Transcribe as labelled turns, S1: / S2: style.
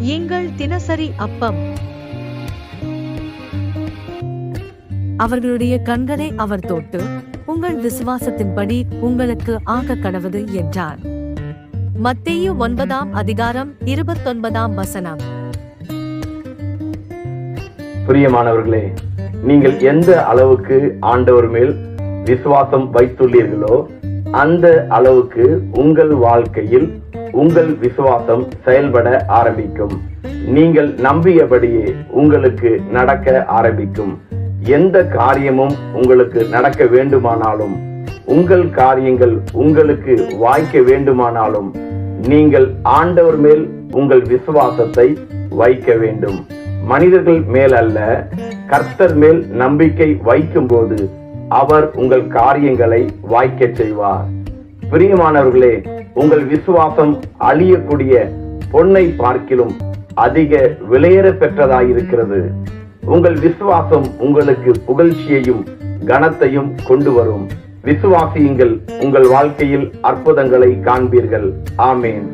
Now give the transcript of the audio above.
S1: எங்கள் தினசரி அப்பம்.
S2: அவர்களுடைய கண்களை அவர் தொட்டு உங்கள் விசுவாசத்தின்படி உங்களுக்கு ஆக கடவது என்றார். மத்தேயு ஒன்பதாம் அதிகாரம் இருபத்தொன்பதாம் வசனம்.
S3: பிரியமானவர்களே நீங்கள் எந்த அளவுக்கு ஆண்டவர் மேல் விசுவாசம் வைத்துள்ளீர்களோ அந்த அளவுக்கு உங்கள் வாழ்க்கையில் உங்கள் விசுவாசம் செயல்பட ஆரம்பிக்கும். நீங்கள் நம்பியபடியே உங்களுக்கு நடக்க ஆரம்பிக்கும். எந்த காரியமும் உங்களுக்கு நடக்க வேண்டுமானாலும் உங்கள் காரியங்கள் உங்களுக்கு வாய்க்க வேண்டுமானாலும் நீங்கள் ஆண்டவர் மேல் உங்கள் விசுவாசத்தை வைக்க வேண்டும். மனிதர்கள் மேல் அல்ல கர்த்தர் மேல் நம்பிக்கை வைக்கும்போது அவர் உங்கள் காரியங்களை வாய்க்க செய்வார். பிரியமானவர்களே உங்கள் விசுவாசம் அழியக்கூடிய பொன்னை பார்க்கிலும் அதிக விலையேற பெற்றதாயிருக்கிறது. உங்கள் விசுவாசம் உங்களுக்கு புகழ்ச்சியையும் கனத்தையும் கொண்டு வரும். விசுவாசியுங்கள் உங்கள் வாழ்க்கையில் அற்புதங்களை காண்பீர்கள். ஆமேன்.